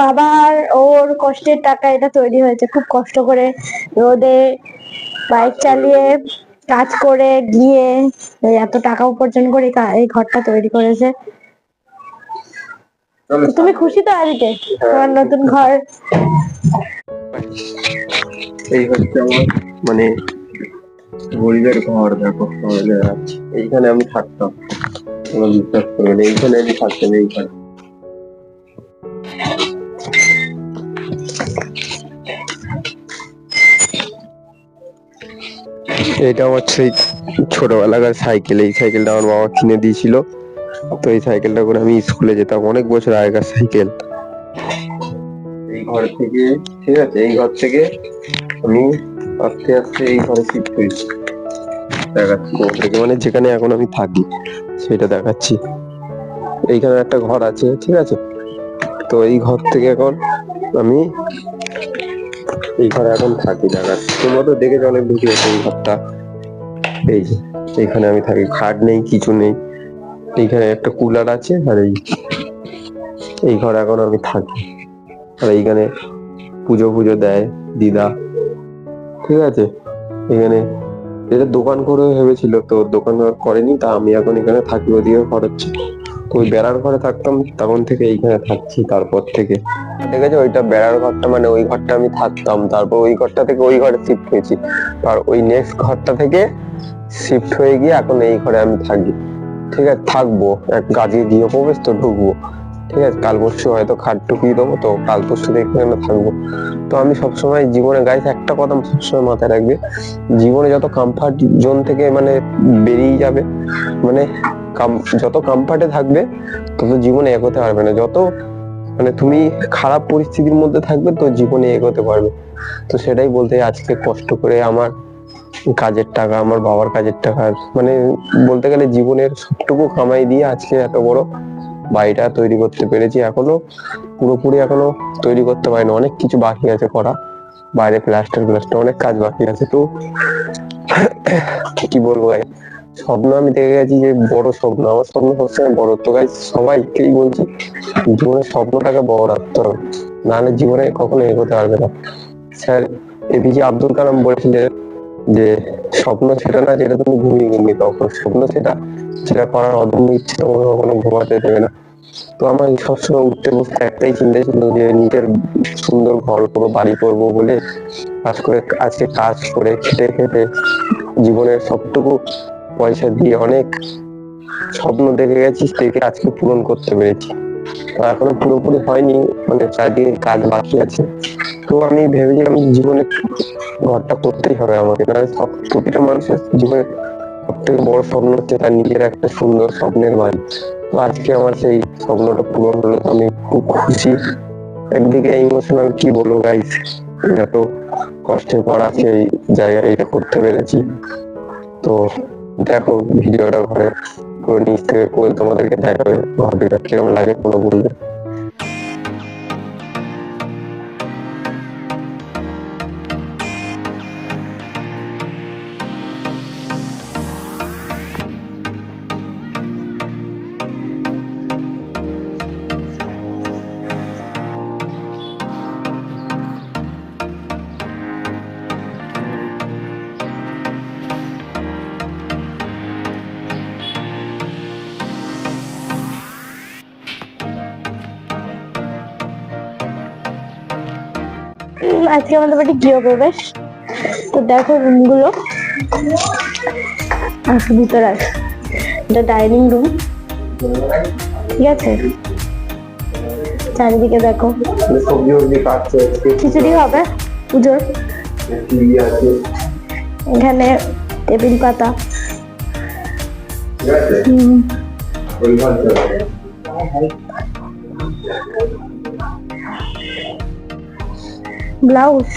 বাবার ওর কষ্টের টাকা এটা তৈরি হয়েছে। খুব কষ্ট করে রোদে বাইক চালিয়ে কাজ করে গিয়ে এত টাকা উপার্জন করে এই ঘরটা তৈরি করেছে। তুমি খুশি তো আজকে তোমার নতুন ঘর? এই হচ্ছে আমার মানে গরিবের ঘর দেখো এইখানে আমি থাকতাম। বিশ্বাস করবে না এইখানে আমি থাকতাম এইখানে। এটা আমার সেই ছোটবেলাকার সাইকেল, এই সাইকেলটা আমার বাবা কিনে দিয়েছিল। তো এই সাইকেলটা করে আমি স্কুলে যেতাম, অনেক বছর আগেকার সাইকেল। এই ঘর থেকে, ঠিক আছে, এই ঘর থেকে আমি আস্তে আস্তে এই ঘরে শিফট হয়েছি দেখাচ্ছি মানে যেখানে এখন আমি থাকি, সেটা দেখাচ্ছি। এইখানে একটা ঘর আছে, ঠিক আছে? তো এই ঘর থেকে এখন আমি এই ঘরে এখন থাকি দেখাচ্ছি তোমরা তো দেখেছ অনেক ভিডিও এই ঘরটা। এই যে, এইখানে আমি থাকি। খাট নেই, কিছু নেই। এইখানে একটা কুলার আছে আর এই এই ঘরে এখন আমি থাকি। আর এইখানে পুজো পুজো দেয় দিদা। ঠিক আছে? এখানে এটা দোকান করে ভেবেছিল তো, দোকান করেনি, তা আমি এখন এখানে থাকি, ওদিকে তো ওই বেড়ার ঘরে থাকতাম, তখন থেকে এইখানে থাকছি, তারপর থেকে। ঠিক আছে, ওইটা বেড়ার ঘরটা মানে ওই ঘরটা আমি থাকতাম, তারপর ওই ঘরটা থেকে ওই ঘরে শিফট হয়েছি। আর ওই নেক্সট ঘরটা থেকে শিফট হয়ে গিয়ে এখন এই ঘরে আমি থাকি। ঠিক আছে, থাকব, এক গাছে গিয়ে প্রবেশ তো ঢুকবো। ঠিক আছে, কাল পরশু হয়তো খাট টুকিয়ে দেবো, তো কাল পরশু দেখে আমি থাকব। তো আমি সবসময় জীবনে গাইছে একটা কথা সবসময় মাথায় রাখবে, জীবনে যত কমফর্ট জোন থেকে মানে বেরিয়ে যাবে মানে যত কমফর্টে থাকবে, তত জীবনে এগোতে পারবে না। যত মানে তুমি খারাপ পরিস্থিতির মধ্যে থাকবে, তো জীবনে এগোতে পারবে। তো সেটাই বলতে আজকে কষ্ট করে আমার কাজের টাকা, আমার বাবার কাজের টাকা মানে বলতে গেলে জীবনের সবটুকু কামাই দিয়ে আজকে এত বড় বাড়িটা তৈরি করতে পেরেছি। এখনও পুরোপুরি এখনও তৈরি করতে পারিনি। অনেক কিছু বাকি আছে করা। বাইরে প্লাস্টার প্লাস্টার অনেক কাজ বাকি আছে। তো কি বলব স্বপ্ন আমি দেখে গেছি যে বড় স্বপ্ন। আমার স্বপ্ন সবসময় বড় তো গাই সবাইকেই বলছি, জীবনের স্বপ্নটাকে বড় রাখতে হবে। নাহলে জীবনে কখনো এগোতে পারবে না। স্যার এপিজে আব্দুল কালাম বলেছিলেন যে, স্বপ্ন সেটা না যেটা তুমি ঘুমিয়ে ঘুমিয়ে তখন স্বপ্ন সেটা যেটা করার অদম্য ইচ্ছে তোমাকে কখনো ঘুমাতে দেবে না। তো আমার সবসময় উঠতে বসতে একটাই চিন্তা ছিল যে, নিজের সুন্দর ঘর করব, বাড়ি করব বলে, কাজ করে আজকে কাজ করে, খেটে খেটে জীবনের সবটুকু পয়সা দিয়ে অনেক স্বপ্ন দেখে গেছি দেখে আজকে পূরণ করতে পেরেছি। তো এখনও পুরোপুরি হয়নি মানে চারদিকে কাজ বাকি আছে। তো আমি ভেবেছিলাম জীবনে ঘরটা করতেই হবে আমাকে, নাহলে সব প্রতিটা মানুষের জীবনে সব থেকে বড় স্বপ্ন হচ্ছে তার নিজের একটা সুন্দর স্বপ্নের বাড়ি। তো আজকে আমার সেই স্বপ্নটা পূরণ হলো, তো আমি খুব খুশি। একদিকে ইমোশনাল কি বলব গাইস এত কষ্টের পর আজকে এই জায়গায় এটা করতে পেরেছি। তো দেখো ভিডিওটা ঘরে নিচ থেকে করে তোমাদেরকে দেখাবে ভাবিটা কীরকম লাগে কোনো বলবে। আজকে আমাদের বাড়ি গৃহ প্রবেশ তো দেখো রুমগুলো আসো ভিতরে আস। এটা ডাইনিং রুম ঠিক আছে? চারিদিকে দেখো। খিচুড়ি হবে পুজোর। এখানে টেবিল পাতা। হুম, ব্লাউজ।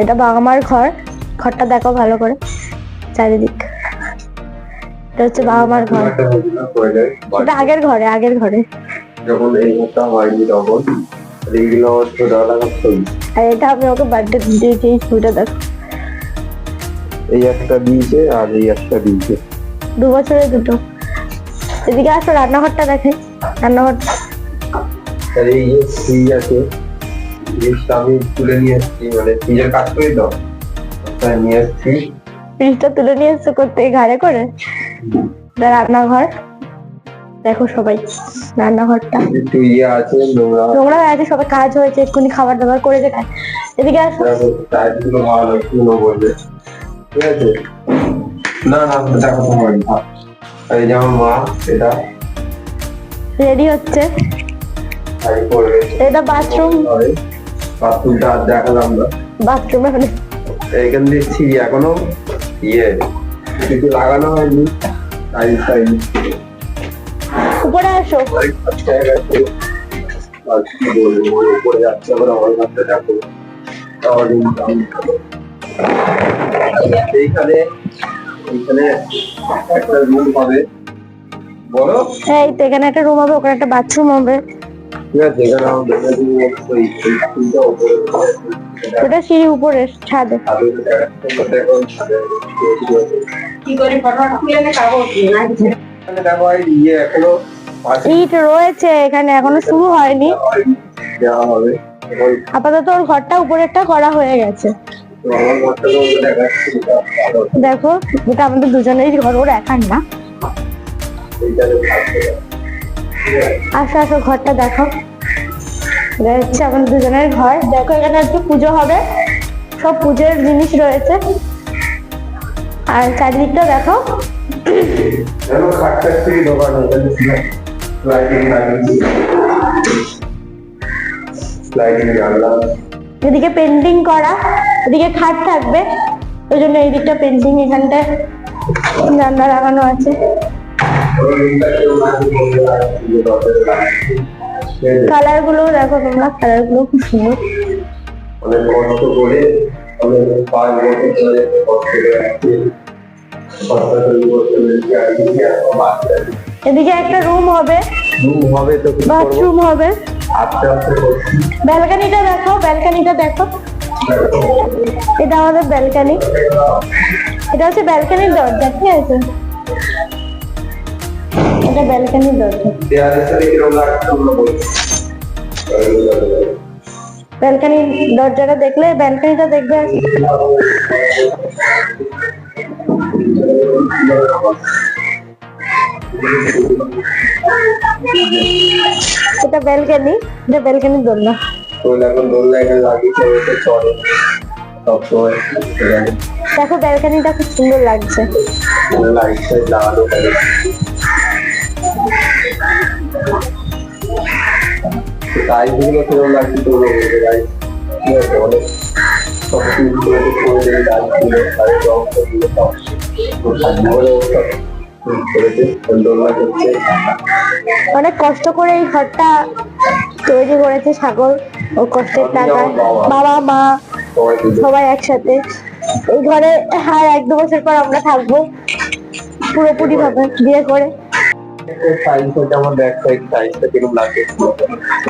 এটা বাবা মার ঘর। ঘরটা দেখো ভালো করে চারিদিক। এটা হচ্ছে বাবা মার ঘর। এটা আগের ঘরে আগের ঘরে। যখন এই ঘরটা হয়নি তখন এইগুলো আর এটা আমি ওকে বার্থডে দিয়েছি এই ছবিটা দেখো। এই একটা দিয়েছে আর এই একটা দিয়েছে। দু বছরে দুটো। এদিকে আসো রান্নাঘরটা দেখে রান্নাঘর। আর এই যে ফ্রিজ আছে ফ্রিজটা আমি তুলে নিয়ে এসেছি মানে ফ্রিজের কাজ করি তো তাই নিয়ে এসেছি। ফ্রিজটা তুলে নিয়ে এসছো করতে ঘাড়ে করে? রান্নাঘর। দেখো সবাই রান্নাঘরটা। একটু ইয়ে আছে নোংরা নোংরা আছে সবাই কাজ হয়েছে এক্ষুনি খাবার দাবার করেছে খায় এদিকে আসো। ঠিক আছে? না না দেখো তোমার এই যে আমার মা এটা। রেডি হচ্ছে? এটা বাথরুম বাথরুমটা আর দেখালাম না। বাথরুমে এইখান দিয়ে এখনও? ইয়ে। কিছু লাগানো হয়নি। টাইলস টাইলস উপরে আসো। আর কি বলব উপরে যাচ্ছে আবার আমার কাছে দেখো। তাহলে এইখানে এইখানে একটা রুম হবে। বলো। এই এখানে একটা রুম হবে ওখানে একটা বাথরুম হবে। ওটা সিঁড়ি উপরে ছাদে। ইয়ে ইট রয়েছে এখানে এখনও শুরু হয়নি। আপাতত ওর ঘরটা উপরেরটা করা হয়ে গেছে। দেখো এটা আমাদের দুজনেরই ঘর, ওর একার না। আসো আসো, ঘরটা দেখো। হচ্ছে আমাদের দুজনের ঘর। দেখো, এখানে আজকে পুজো হবে। সব পুজোর জিনিস রয়েছে। আর চারিদিকটা দেখো। এদিকে পেন্টিং করা। এদিকে খাট থাকবে। ওই জন্য এই দিকটা পেন্টিং এখানটায় জানলা লাগানো আছে। কালারগুলো দেখো তোমরা কালারগুলো খুব সুন্দর। অনেক কষ্ট করে অনেক পাঁচ বছর ধরে কষ্ট করে আসছে সরকার তৈরি করতে পেরেছি আর এদিকে একটা রুম হবে। রুম হবে। তো বাথরুম হবে। আস্তে আস্তে ব্যালকানিটা দেখো ব্যালকানিটা দেখো। এটা আমাদের ব্যালকানি এটা হচ্ছে ব্যালকানির দরজা, ঠিক আছে? এটা ব্যালকানির দরজা। ব্যালকানির দরজাটা দেখলে ব্যালকানিটা দেখবে। এটা ব্যালকানি এটা ব্যালকানির দরজা। এখন দোলনা এখানে লাগিয়েছে ওইটা চলে। সবসময় দেখো ব্যালকানিটা খুব সুন্দর লাগছে। অনেক সব কিছু করে করে রং করে সব অনেক কষ্ট করে এই ঘরটা তৈরি করেছে সাগর ও কষ্টের টাকা। বাবা মা সবাই একসাথে। এই ঘরে আর এক দু বছর পর আমরা থাকব। পুরোপুরি ভাবে বিয়ে করে।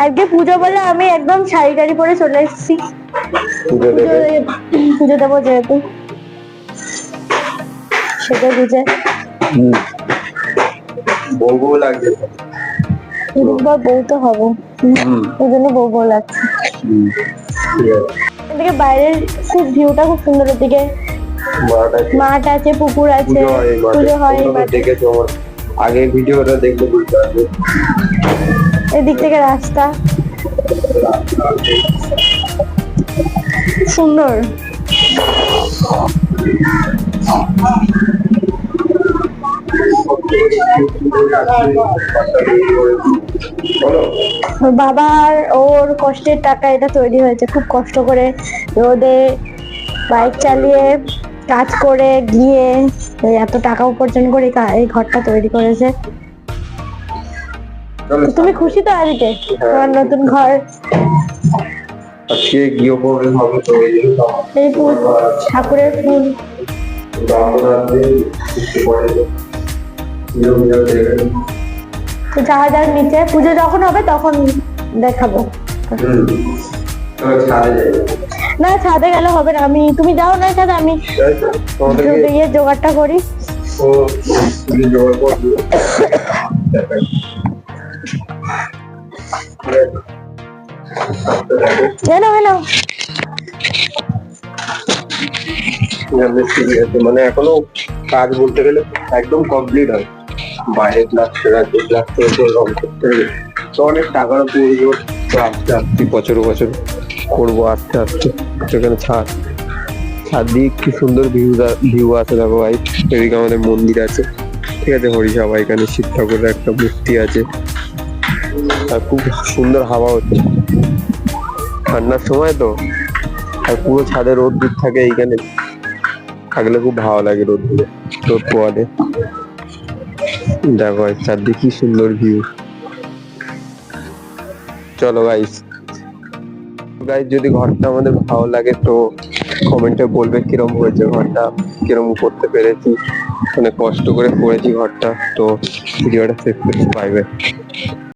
আজকে পুজো বলে আমি একদম শাড়ি টাড়ি পরে চলে এসেছি। পুজো দেবে। যেহেতু। সেটা বুঝে। বউ বউ লাগছে বউ তো হব। ওই জন্য বউ বউ লাগছে। এদিকে বাইরের খুব ভিউটা খুব সুন্দর এদিকে মাঠ আছে। পুকুর আছে পুজো হয়। দেখেছ আমার আগের ভিডিওটা দেখলে বুঝতে পারবে। এদিক থেকে রাস্তা। সুন্দর। বাবার ওর কষ্টের টাকা এটা তৈরি হয়েছে। খুব কষ্ট করে রোদে বাইক চালিয়ে কাজ করে গিয়ে এত টাকা উপার্জন করে এই ঘরটা তৈরি করেছে। তুমি খুশি তো আজকে? তোমার নতুন ঘর? আজকে গৃহপ্রবেশ হবে তো এই ঠাকুরের ফুল। তো যাক নিচে পুজো যখন হবে তখন দেখাবো। না, ছাদে গেলে হবে না। আমি, তুমি যাও না ছাদে, আমি ইয়ে জোগাড়টা করি। সিঁড়ি আছে মানে এখনও কাজ বলতে গেলে একদম কমপ্লিট হয়। বাইরে প্লাস্টার আছে প্লাস্টার উপর রং করতে হবে। তো অনেক টাকারও প্রয়োজন। তো আস্তে আস্তে বছর বছর করব, আস্তে আস্তে। সেখানে ছাদ। ছাদ দিয়ে কি সুন্দর ভিউ ভিউ আছে দেখো ভাই। এদিকে আমাদের মন্দির আছে। ঠিক আছে হরিসভা এখানে শিব ঠাকুরের একটা মূর্তি আছে। আর খুব সুন্দর হাওয়া হচ্ছে। ঠান্ডার সময় তো। আর পুরো ছাদে রোদ দূর থাকে এইখানে। থাকলে খুব ভালো লাগে রোদ রোদ পোয়ালে দেখো চারদিকে কি সুন্দর ভিউ চলো গাইস গাইস যদি ঘরটা আমাদের ভালো লাগে তো কমেন্টে বলবে কিরম হয়েছে ঘরটা, কিরম করতে পেরেছি। অনেক কষ্ট করে করেছি ঘরটা, তো ভিডিওটা শেষ পাইবে